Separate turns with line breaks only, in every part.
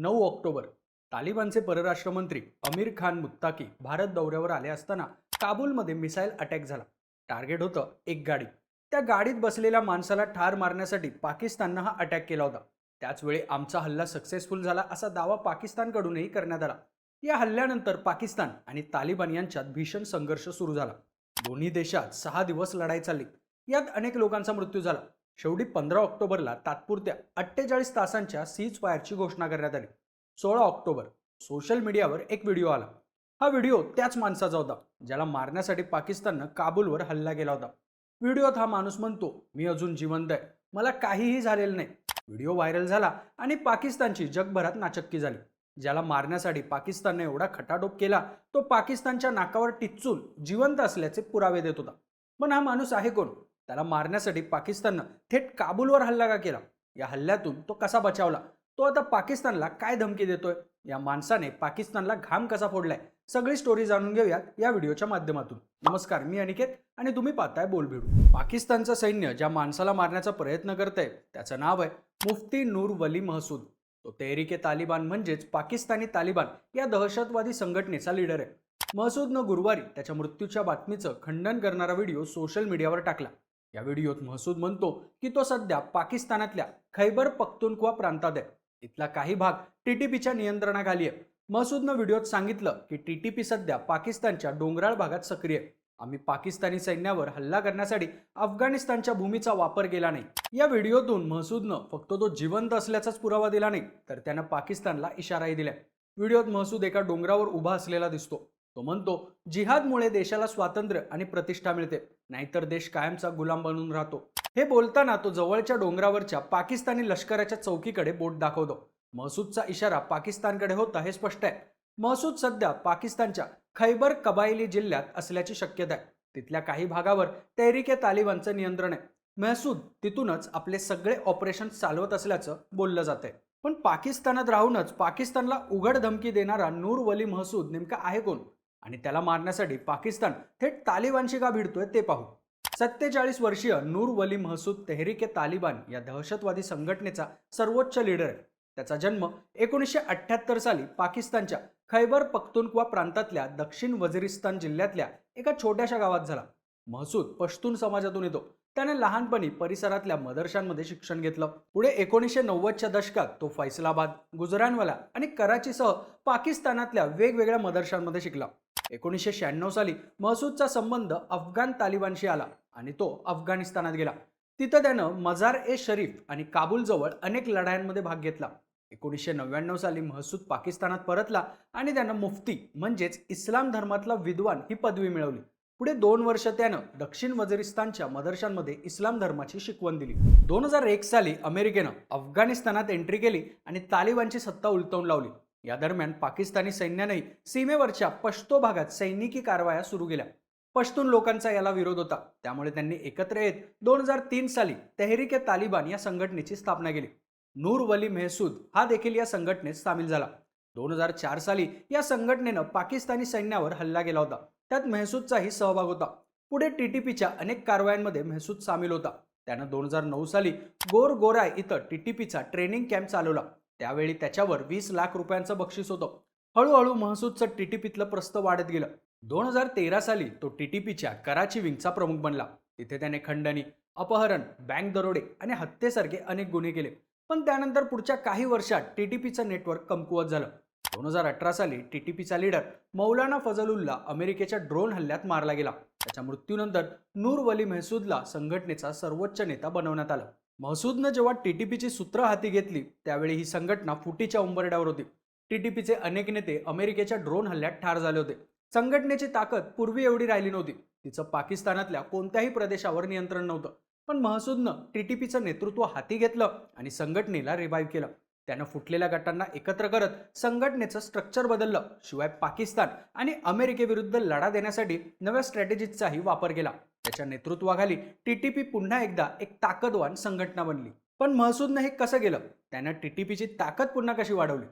नऊ ऑक्टोबर तालिबानचे परराष्ट्र मंत्री अमीर खान मुत्ताकी भारत दौऱ्यावर आले असताना काबूलमध्ये मिसाईल अटॅक झाला. टार्गेट होतं एक गाडी. त्या गाडीत बसलेल्या माणसाला ठार मारण्यासाठी पाकिस्ताननं हा अटॅक केला होता. त्याचवेळी आमचा हल्ला सक्सेसफुल झाला असा दावा पाकिस्तानकडूनही करण्यात आला. या हल्ल्यानंतर पाकिस्तान आणि तालिबान यांच्यात भीषण संघर्ष सुरू झाला. दोन्ही देशात सहा दिवस लढाई चालली. यात अनेक लोकांचा मृत्यू झाला. शेवटी पंधरा ऑक्टोबरला तात्पुरत्या अठ्ठेचाळीस तासांच्या सीज फायरची घोषणा करण्यात आली. सोळा ऑक्टोबर सोशल मीडियावर एक व्हिडिओ आला. हा व्हिडिओ त्याच माणसाचा होता ज्याला मारण्यासाठी पाकिस्ताननं काबूलवर हल्ला केला होता. व्हिडिओत हा माणूस म्हणतो मी अजून जिवंत आहे. मला काहीही झालेलं नाही. व्हिडिओ व्हायरल झाला आणि पाकिस्तानची जगभरात नाचक्की झाली. ज्याला मारण्यासाठी पाकिस्तानने एवढा खटाटोप केला तो पाकिस्तानच्या नाकावर टिचून जिवंत असल्याचे पुरावे देत होता. पण हा माणूस आहे कोण? त्याला मारण्यासाठी पाकिस्ताननं थेट काबूलवर हल्ला का केला. या हल्ल्यातून तो कसा बचावला? तो आता पाकिस्तानला काय धमकी देतोय? या माणसाने पाकिस्तानला घाम कसा फोडलाय? सगळी स्टोरी जाणून घेऊयात या व्हिडिओच्या माध्यमातून. नमस्कार मी अनिकेत आणि तुम्ही पाहताय बोलभिडू पाकिस्तानचं सैन्य ज्या माणसाला मारण्याचा प्रयत्न करतंय त्याचं नाव आहे मुफ्ती नूर वली महसूद. तो तेहरिके तालिबान म्हणजेच पाकिस्तानी तालिबान या दहशतवादी संघटनेचा लीडर आहे. महसूदनं गुरुवारी त्याच्या मृत्यूच्या बातमीचं खंडन करणारा व्हिडिओ सोशल मीडियावर टाकला. या व्हिडिओत महसूद म्हणतो की तो सध्या पाकिस्तानातल्या खैबर पख्तूनख्वा प्रांतात आहे. इथला काही भाग टीटीपीच्या नियंत्रणाखाली आहे महसूदनं व्हिडिओत सांगितलं की टीटीपी सध्या पाकिस्तानच्या डोंगराळ भागात सक्रिय आम्ही पाकिस्तानी सैन्यावर हल्ला करण्यासाठी अफगाणिस्तानच्या भूमीचा वापर केला नाही. या व्हिडिओतून महसूदनं फक्त तो जिवंत असल्याचाच पुरावा दिला नाही तर त्यानं पाकिस्तानला इशाराही दिलाय. व्हिडिओत महसूद एका डोंगरावर उभा असलेला दिसतो. तो म्हणतो जिहादमुळे देशाला स्वातंत्र्य आणि प्रतिष्ठा मिळते नाहीतर देश कायमचा गुलाम बनून राहतो. हे बोलताना तो जवळच्या डोंगरावरच्या पाकिस्तानी लष्कराच्या चौकीकडे बोट दाखवतो. महसूदचा इशारा पाकिस्तानकडे होता हे स्पष्ट आहे. महसूद सध्या पाकिस्तानच्या खैबर कबायली जिल्ह्यात असल्याची शक्यता आहे. तिथल्या काही भागावर तहरीके तालिबानचं नियंत्रण आहे. महसूद तिथूनच आपले सगळे ऑपरेशन चालवत असल्याचं बोललं जात आहे पण पाकिस्तानात राहूनच पाकिस्तानला उघड धमकी देणारा नूर वली महसूद नेमका आहे कोण? आणि त्याला मारण्यासाठी पाकिस्तान थेट तालिबानशी का भिडतोय ते पाहू. सत्तेचाळीस वर्षीय नूर वली महसूद तेहरिके तालिबान या दहशतवादी संघटनेचा सर्वोच्च लीडर आहे. त्याचा जन्म एकोणीसशे अठ्ठ्याहत्तर साली पाकिस्तानच्या खैबर पख्तूनख्वा प्रांतातल्या दक्षिण वजिरिस्तान जिल्ह्यातल्या एका छोट्याशा गावात झाला. महसूद पश्तून समाजातून येतो. त्याने लहानपणी परिसरातल्या मदरशांमध्ये शिक्षण घेतलं. पुढे एकोणीसशे नव्वदच्या दशकात तो फैसलाबाद गुजरानवाला आणि कराचीसह पाकिस्तानातल्या वेगवेगळ्या मदरशांमध्ये शिकला. एकोणीसशे शहाण्णव साली महसूदचा संबंध अफगाण तालिबानशी आला आणि तो अफगाणिस्तानात गेला. तिथं त्यानं मजार ए शरीफ आणि काबूलजवळ अनेक लढायांमध्ये भाग घेतला. एकोणीसशे नव्याण्णव साली महसूद पाकिस्तानात परतला आणि त्यानं मुफ्ती म्हणजेच इस्लाम धर्मातला विद्वान ही पदवी मिळवली. पुढे दोन वर्ष त्यानं दक्षिण वजिरिस्तानच्या मदरशांमध्ये इस्लाम धर्माची शिकवण दिली. दोन हजार एक साली अमेरिकेनं अफगाणिस्तानात एंट्री केली आणि तालिबानची सत्ता उलटवून लावली. या दरम्यान पाकिस्तानी सैन्याने सीमेवरच्या पश्तो भागात सैनिकी कारवाया सुरू केल्या. पश्तून लोकांचा याला विरोध होता. त्यामुळे त्यांनी एकत्र येत दोन हजार तीन साली तेहरीके तालिबान या संघटनेची स्थापना केली. नूर वली मेहसूद हा देखील या संघटनेत सामील झाला. दोन हजार चार साली या संघटनेनं पाकिस्तानी सैन्यावर हल्ला केला होता. त्यात मेहसूदचाही सहभाग होता. पुढे टीटीपीच्या अनेक कारवायांमध्ये मेहसूद सामील होता. त्यानं दोन हजार नऊ साली गोर गोराय इथं टीटीपीचा ट्रेनिंग कॅम्प चालवला. त्यावेळी त्याच्यावर वीस लाख रुपयांचं बक्षीस होतं. हळूहळू महसूदचं टीटीपीतलं प्रस्त वाढत गेलं. दोन हजार तेरा साली तो टीटीपीच्या कराची विंगचा प्रमुख बनला. तिथे त्याने खंडणी अपहरण बँक दरोडे आणि हत्येसारखे अनेक गुन्हे केले. पण त्यानंतर पुढच्या काही वर्षात टीटीपीचं नेटवर्क कमकुवत झालं. दोन हजार अठरा साली टीटीपीचा लीडर मौलाना फजलुल्ला अमेरिकेच्या ड्रोन हल्ल्यात मारला गेला. त्याच्या मृत्यूनंतर नूर वली मेहसूदला संघटनेचा सर्वोच्च नेता बनवण्यात आला. महसूदनं जेव्हा टीटीपीची सूत्र हाती घेतली त्यावेळी ही संघटना फुटीच्या उंबरड्यावर होती. टीटीपीचे अनेक नेते अमेरिकेच्या ड्रोन हल्ल्यात ठार झाले होते. संघटनेची ताकद पूर्वी एवढी राहिली नव्हती. तिचं पाकिस्तानातल्या कोणत्याही प्रदेशावर नियंत्रण नव्हतं. पण महसूदनं टीटीपीचं नेतृत्व हाती घेतलं आणि संघटनेला रिवाईव्ह केलं. त्यानं फुटलेल्या गटांना एकत्र करत संघटनेचं स्ट्रक्चर बदललं. शिवाय पाकिस्तान आणि अमेरिकेविरुद्ध लढा देण्यासाठी नव्या स्ट्रॅटेजीचाही वापर केला. त्याच्या नेतृत्वाखाली टीटीपी पुन्हा एकदा एक ताकदवान संघटना बनली. पण महसूदनं हे कसं गेलं? त्यानं टीटीपीची ताकद पुन्हा कशी वाढवली?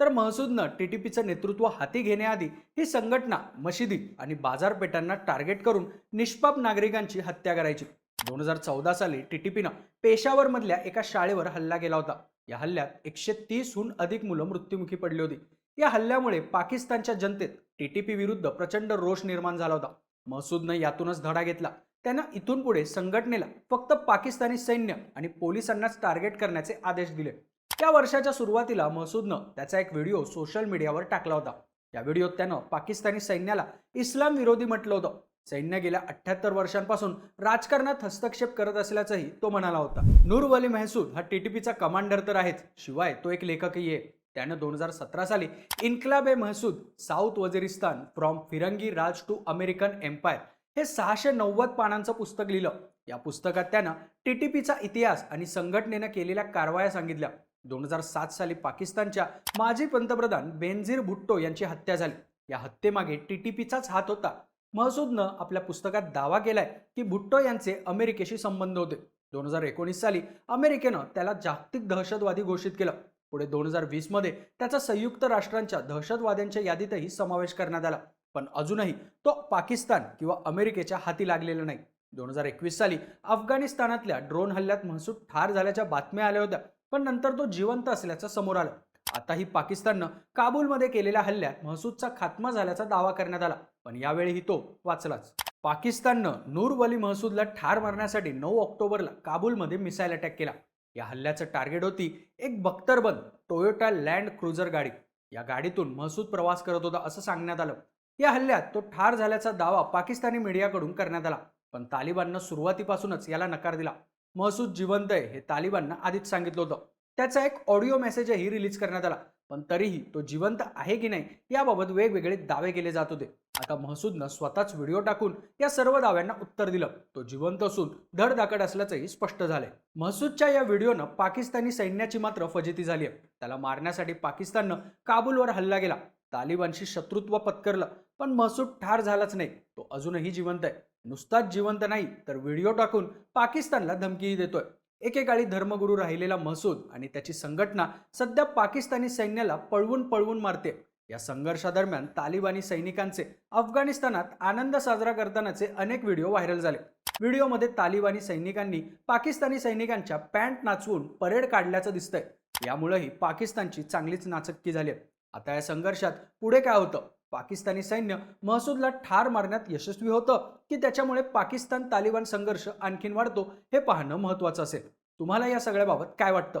तर महसूदनं टीटीपीचं नेतृत्व हाती घेण्याआधी ही संघटना मशिदी आणि बाजारपेठांना टार्गेट करून निष्पाप नागरिकांची हत्या करायची. दोन हजार चौदा साली टीटीपीनं पेशावरमधल्या एका शाळेवर हल्ला केला होता. या हल्ल्यात एकशे तीसहून अधिक मुलं मृत्युमुखी पडली होती. या हल्ल्यामुळे पाकिस्तानच्या जनतेत टीटीपी विरुद्ध प्रचंड रोष निर्माण झाला होता. मसूदनं यातूनच धडा घेतला. त्यानं इथून पुढे संघटनेला फक्त पाकिस्तानी सैन्य आणि पोलिसांनाच टार्गेट करण्याचे आदेश दिले. त्या वर्षाच्या सुरुवातीला मसूदनं त्याचा एक व्हिडिओ सोशल मीडियावर टाकला होता. या व्हिडिओत त्यानं पाकिस्तानी सैन्याला इस्लाम विरोधी म्हटलं होतं. सैन्य गेल्या अठ्याहत्तर वर्षांपासून राजकारणात हस्तक्षेप करत असल्याचंही तो म्हणाला होता. नूर वली महसूद हा टीटीपीचा कमांडर तर आहेच. शिवाय तो एक लेखकही आहे. त्यानं दोन हजार सतरा साली Inquilab e Mahsud south Waziristan from Firangi Raj to American empire हे सहाशे नव्वद पानांचं पुस्तक लिहिलं. या पुस्तकात त्यानं टीटीपीचा इतिहास आणि संघटनेनं केलेल्या कारवाया सांगितल्या. दोन हजार सात साली पाकिस्तानच्या माजी पंतप्रधान बेनझीर भुट्टो यांची हत्या झाली. या हत्येमागे टीटीपीचाच हात होता. महसूदनं आपल्या पुस्तकात दावा केलाय की भुट्टो यांचे अमेरिकेशी संबंध होते. दोन हजार एकोणीस साली अमेरिकेनं त्याला जागतिक दहशतवादी घोषित केलं. पुढे दोन हजार वीसमध्ये त्याचा संयुक्त राष्ट्रांच्या दहशतवाद्यांच्या यादीतही समावेश करण्यात आला. पण अजूनही तो पाकिस्तान किंवा अमेरिकेच्या हाती लागलेला नाही. दोन हजार एकवीस साली अफगाणिस्तानातल्या ड्रोन हल्ल्यात महसूद ठार झाल्याच्या बातम्या आल्या होत्या पण नंतर तो जिवंत असल्याचं समोर आलं. आताही पाकिस्ताननं काबूलमध्ये केलेल्या हल्ल्यात महसूदचा खात्मा झाल्याचा दावा करण्यात आला पण यावेळीही तो वाचलाच. पाकिस्ताननं नूर वली महसूदला ठार मारण्यासाठी नऊ ऑक्टोबरला काबूलमध्ये मिसाईल अटॅक केला. या हल्ल्याचं टार्गेट होती एक बख्तरबंद टोयोटा लँड क्रुझर गाडी. या गाडीतून महसूद प्रवास करत होता असं सांगण्यात आलं. या हल्ल्यात तो ठार झाल्याचा दावा पाकिस्तानी मीडियाकडून करण्यात आला. पण तालिबाननं सुरुवातीपासूनच याला नकार दिला. महसूद जिवंत आहे हे तालिबाननं आधीच सांगितलं होतं. त्याचा एक ऑडिओ मेसेजही रिलीज करण्यात आला. पण तरीही तो जिवंत आहे की नाही याबाबत वेगवेगळे दावे केले जात होते. आता महसूदनं स्वतःच व्हिडिओ टाकून या सर्व दाव्यांना उत्तर दिलं. तो जिवंत असून धडधाकड असल्याचंही स्पष्ट झालंय. महसूदच्या या व्हिडिओनं पाकिस्तानी सैन्याची मात्र फजिती झाली आहे. त्याला मारण्यासाठी पाकिस्ताननं काबूलवर हल्ला केला. तालिबानशी शत्रुत्व पत्करलं पण महसूद ठार झालाच नाही. तो अजूनही जिवंत आहे. नुसताच जिवंत नाही तर व्हिडिओ टाकून पाकिस्तानला धमकीही देतोय. एकेकाळी धर्मगुरू राहिलेला महसूद आणि त्याची संघटना सध्या पाकिस्तानी सैन्याला पळवून पळवून मारते. या संघर्षादरम्यान तालिबानी सैनिकांचे अफगाणिस्तानात आनंद साजरा करतानाचे अनेक व्हिडिओ व्हायरल झाले. व्हिडिओमध्ये तालिबानी सैनिकांनी पाकिस्तानी सैनिकांच्या पॅन्ट नाचवून परेड काढल्याचं दिसतंय. यामुळेही पाकिस्तानची चांगलीच नाचक्की झाली आहे. आता या संघर्षात पुढे काय होतं? पाकिस्तानी सैन्य महसूदला ठार मारण्यात यशस्वी होतं की त्याच्यामुळे पाकिस्तान तालिबान संघर्ष आणखीन वाढतो हे पाहणं महत्त्वाचं असेल. तुम्हाला या सगळ्याबाबत काय वाटतं?